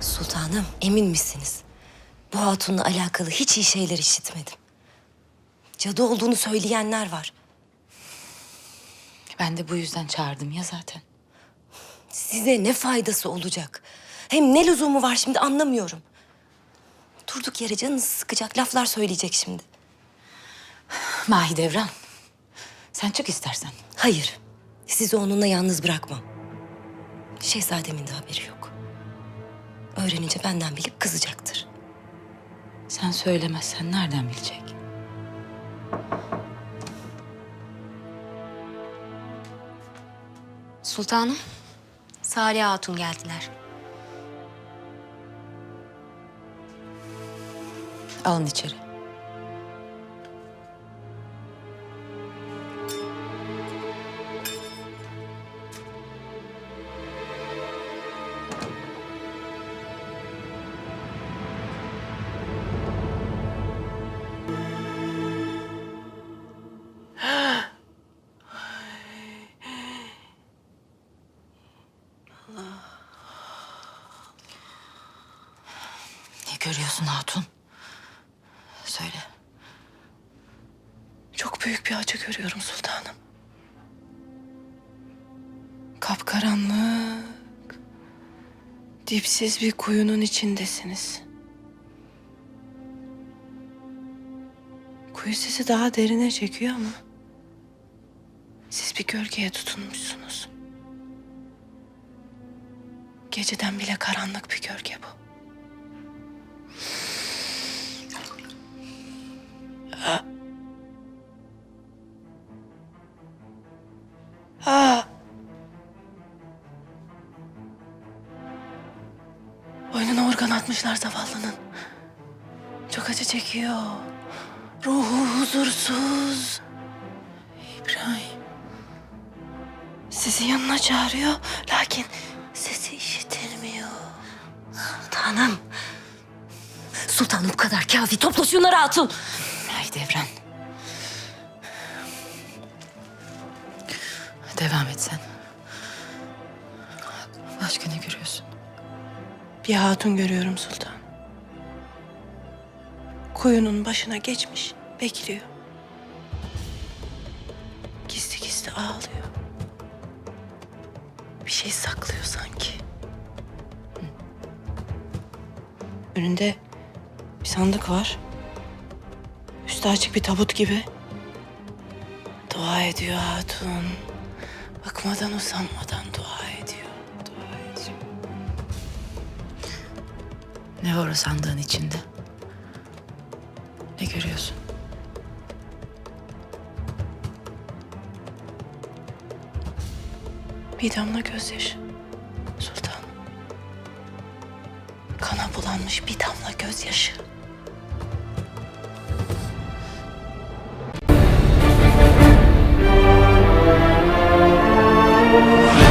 Sultanım, emin misiniz? Bu hatunla alakalı hiç iyi şeyler işitmedim. Cadı olduğunu söyleyenler var. Ben de bu yüzden çağırdım ya zaten. Size ne faydası olacak? Hem ne lüzumu var şimdi anlamıyorum. Durduk yere canınızı sıkacak laflar söyleyecek şimdi. Mahidevran. Sen çık istersen. Hayır, sizi onunla yalnız bırakmam. Şehzademin de haberi yok. Öğrenince benden bilip kızacaktır. Sen söylemezsen nereden bilecek? Sultanım, Salih Hatun geldiler. Alın içeri. Ne görüyorsun hatun? Söyle. Çok büyük bir acı görüyorum sultanım. Kapkaranlık. Dipsiz bir kuyunun içindesiniz. Kuyu sizi daha derine çekiyor ama siz bir gölgeye tutunmuşsunuz. Geceden bile karanlık bir gölge bu. Aa. Boynuna organ atmışlar zavallının. Çok acı çekiyor. Ruhu huzursuz. İbrahim. Sizi yanına çağırıyor. Lakin Sultanım. Sultanım bu kadar kafi. Topla şunları hatun. Mahidevran. Devam et sen. Başka ne görüyorsun? Bir hatun görüyorum sultan. Kuyunun başına geçmiş, bekliyor. Gizli gizli ağlıyor. Bir şey saklıyor sanki. Önünde bir sandık var. Üstü açık bir tabut gibi. Dua ediyor hatun. Bakmadan usanmadan dua ediyor. Dua ediyor. Ne var o sandığın içinde? Ne görüyorsun? Bir damla gözyaşı. Kana bulanmış bir damla gözyaşı. Yeah.